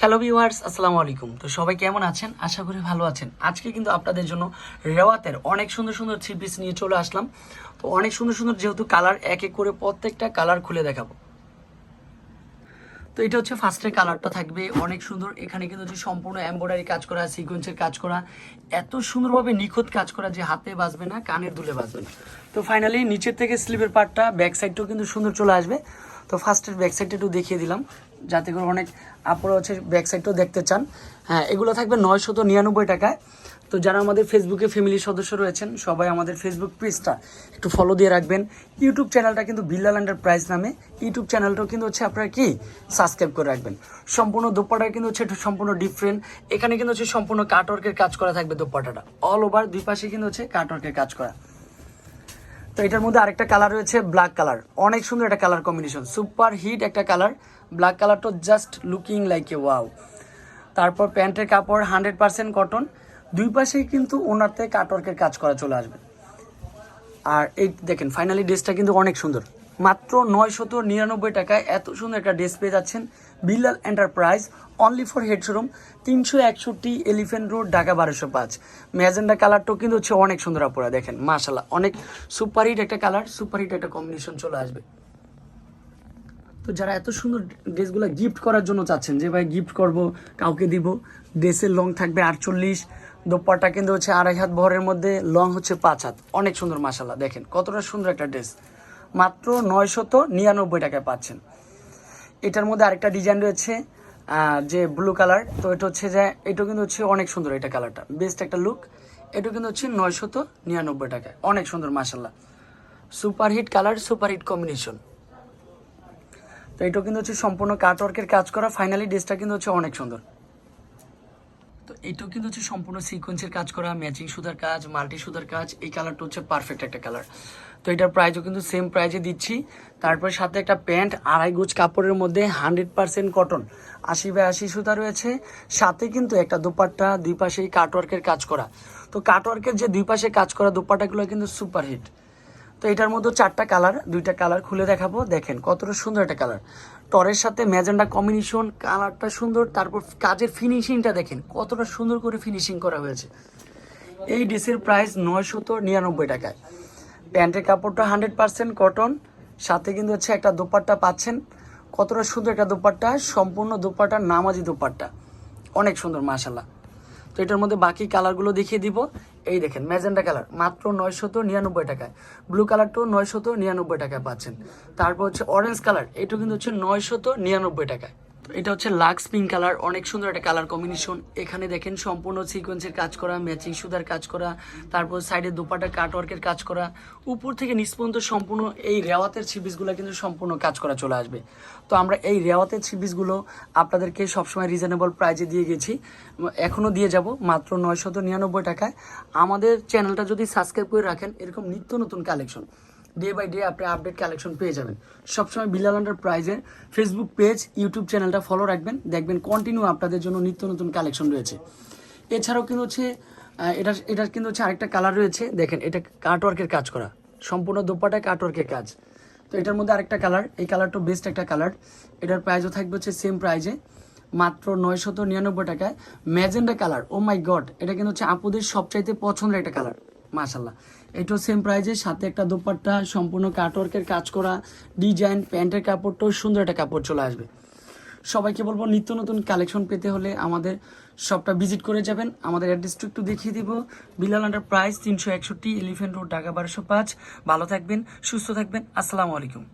Hello viewers আসসালামু আলাইকুম। তো সবাই কেমন আছেন? আশা করি ভালো আছেন। আজকে কিন্তু আপনাদের জন্য রেওয়াতের অনেক সুন্দর সুন্দর থ্রি পিস নিয়ে চলে আসলাম। তো অনেক সুন্দর সুন্দর যেহেতু কালার এক এক করে প্রত্যেকটা কালার খুলে দেখাবো। তো এটা হচ্ছে ফার্স্টের কালারটা থাকবে। অনেক সুন্দর। এখানে কিন্তু হচ্ছে সম্পূর্ণ এমব্রয়ডারি কাজ করা সিকোয়েন্সের কাজ করা, এত সুন্দরভাবে নিখুঁত কাজ করা যে হাতে বাজবে না, কানের দুলে বাজবে না। তো ফাইনালি নিচের থেকে স্লিপের পার্টটা ব্যাক সাইডটাও কিন্তু সুন্দর চলে আসবে। তো ফার্স্টের ব্যাক সাইডটা একটু দেখিয়ে দিলাম। যাতে করে অনেক আপুরা হচ্ছে ব্যাক সাইডটাও দেখতে চান। হ্যাঁ এগুলো থাকবে নয়শত নিরানব্বই টাকায়। তো যারা আমাদের ফেসবুকে ফ্যামিলি সদস্য রয়েছেন, সবাই আমাদের ফেসবুক পেজটা একটু ফলো দিয়ে রাখবেন। ইউটিউব চ্যানেলটা কিন্তু বিল্লাল প্রাইস নামে। ইউটিউব চ্যানেলটাও কিন্তু হচ্ছে আপনারা কি? সাবস্ক্রাইব করে রাখবেন। সম্পূর্ণ দোপাটা কিন্তু হচ্ছে একটু সম্পূর্ণ ডিফারেন্ট এখানে কিন্তু হচ্ছে সম্পূর্ণ কাটওয়ার্কের কাজ করা থাকবে দোপাটাটা অল ওভার দুই পাশে কিন্তু হচ্ছে কাটওয়ার্কের কাজ করা। তো এটার মধ্যে আরেকটা কালার রয়েছে ব্ল্যাক কালার অনেক সুন্দর একটা কালার কম্বিনেশন সুপার হিট একটা কালার ব্ল্যাক কালারটা just looking like a wow তারপর প্যান্টের কাপড় হান্ড্রেড পারসেন্ট কটন দুই পাশেই কিন্তু ওনারতে কাটওয়ার্কের কাজ করা চলে আসবে। আর এই দেখেন ফাইনালি ড্রেসটা কিন্তু অনেক সুন্দর। মাত্র নয়শত নিরানব্বই টাকায় এত সুন্দর একটা ড্রেস পেয়ে যাচ্ছেন Billal enterprise only for head showroom তিনশো একষট্টি এলিফেন্ট রোড ঢাকা বারোশো পাঁচ। ম্যাজেন্ডা কালারটাও কিন্তু হচ্ছে অনেক সুন্দর, আপুরা। দেখেন মাশাল্লাহ অনেক সুপারহিট একটা কালার সুপারহিট একটা কম্বিনেশন চলে আসবে। তো যারা এত সুন্দর ড্রেসগুলো গিফট করার জন্য চাচ্ছেন, যে ভাই গিফট করব, কাউকে দিব, ড্রেসের লং থাকবে আটচল্লিশ, দোপাট্টা কিন্তু হচ্ছে আড়াই হাত ভরের মধ্যে লং হচ্ছে পাঁচ হাত। অনেক সুন্দর মাসাল্লাহ দেখেন, কতটা সুন্দর একটা ড্রেস। মাত্র নয়শত নিরানব্বই টাকায় পাচ্ছেন। এটার মধ্যে আরেকটা ডিজাইন রয়েছে যে ব্লু কালার তো এটা হচ্ছে যে এটা কিন্তু হচ্ছে অনেক সুন্দর এটা কালারটা বেস্ট একটা লুক এটা কিন্তু হচ্ছে নয়শত নিরানব্বই টাকায়। অনেক সুন্দর মাসাল্লাহ super hit colour super hit combination তো এটা কিন্তু হচ্ছে সম্পূর্ণ কাটওয়ার্কের কাজ করা। ফাইনালি ড্রেসটা কিন্তু হচ্ছে অনেক সুন্দর। তো এটাও কিন্তু হচ্ছে সম্পূর্ণ সিকোয়েন্সের কাজ করা ম্যাচিং সুতার কাজ মাল্টি সুতার কাজ, এই কালারটা হচ্ছে পারফেক্ট একটা কালার তো এটার প্রাইসও কিন্তু সেম প্রাইজে দিচ্ছি। তারপরে সাথে একটা প্যান্ট, আড়াই গোজ কাপড়ের মধ্যে হান্ড্রেড পার্সেন্ট কটন আশি বাই আশি সুতা রয়েছে। সাথে কিন্তু একটা দোপাট্টা, দুই পাশেই কাটওয়ার্কের কাজ করা। তো কাটওয়ার্কের যে দুই পাশে কাজ করা দোপাট্টাগুলো কিন্তু সুপার হিট তো এটার মধ্যে চারটা কালার, দুইটা কালার খুলে দেখাবো। দেখেন, কতটা সুন্দর একটা কালার। টরের সাথে ম্যাজেন্ডা কম্বিনেশন, কালারটা সুন্দর, তারপর কাজের ফিনিশিংটা দেখেন, কতটা সুন্দর করে ফিনিশিং করা হয়েছে। এই ড্রেসের প্রাইস নয়শত নিরানব্বই টাকায়। প্যান্টের কাপড়টা হান্ড্রেড পার্সেন্ট কটন সাথে কিন্তু হচ্ছে একটা দোপাট্টা পাচ্ছেন। কতটা সুন্দর একটা দোপাট্টা, সম্পূর্ণ দোপাট্টা নামাজি দোপাট্টা। অনেক সুন্দর মাশাল্লাহ তো এটার মধ্যে বাকি কালারগুলো দেখিয়ে দিব। এই দেখেন, ম্যাজেন্ডা কালার, মাত্র নয়শত নিরানব্বই টাকায়। ব্লু কালারটাও নয়শত নিরানব্বই টাকায় পাচ্ছেন। তারপর হচ্ছে অরেঞ্জ কালার এটু কিন্তু হচ্ছে নয়শত নিরানব্বই টাকায়। এটা হচ্ছে লাক্স পিঙ্ক কালার, অনেক সুন্দর একটা কালার কম্বিনেশন। এখানে দেখেন সম্পূর্ণ সিকোয়েন্সের কাজ করা, ম্যাচিং সুতার কাজ করা, তারপর সাইডে দুপাটা কাটওয়ার্কের কাজ করা। উপর থেকে নিচ পর্যন্ত সম্পূর্ণ এই রেওয়াতের ছিপিসগুলো কিন্তু সম্পূর্ণ কাজ করা চলে আসবে। তো আমরা এই রেওয়াতের ছিপিসগুলো আপনাদেরকে সবসময় রিজনেবল প্রাইজে দিয়ে গেছি। এখনও দিয়ে যাব মাত্র নয়শত নিরানব্বই টাকায়। আমাদের চ্যানেলটা যদি সাবস্ক্রাইব করে রাখেন, এরকম নিত্য নতুন কালেকশন ডে বাই ডে আপনি আপডেট কালেকশন পেয়ে যাবেন। সবসময় বিলাল আন্ডার প্রাইজের ফেসবুক পেজ ইউটিউব চ্যানেলটা ফলো রাখবেন, দেখবেন কন্টিনিউ আপনাদের জন্য নিত্য নতুন কালেকশন রয়েছে। এছাড়াও কিন্তু হচ্ছে এটা এটার কিন্তু হচ্ছে আরেকটা কালার রয়েছে, দেখেন, এটা কাটওয়ার্কের কাজ করা। সম্পূর্ণ দোপাটায় কাটওয়ার্কের কাজ। তো এটার মধ্যে আরেকটা কালার এই কালারটা বেস্ট একটা কালার এটার প্রাইসও থাকবে হচ্ছে সেম প্রাইজে মাত্র নয়শত নিরানব্বই টাকায়। Magenta colour oh my god এটা কিন্তু হচ্ছে আপুদের সবচাইতে পছন্দের একটা কালার মাশাল্লাহ এটাও সেম প্রাইজের সাথে একটা দোপাট্টা, সম্পূর্ণ কাটওয়ার্কের কাজ করা ডিজাইন প্যান্টের কাপড়টাও সুন্দর একটা কাপড় চলে আসবে। সবাইকে বলব, নিত্য নতুন কালেকশন পেতে হলে আমাদের সবটা ভিজিট করে যাবেন। আমাদের অ্যাড্রেসটা একটু দেখিয়ে দিব। বিলাল আন্ডার প্রাইস তিনশো একষট্টি এলিফেন্ট রোড ঢাকা বারোশো পাঁচ। ভালো থাকবেন, সুস্থ থাকবেন। আসসালামু আলাইকুম।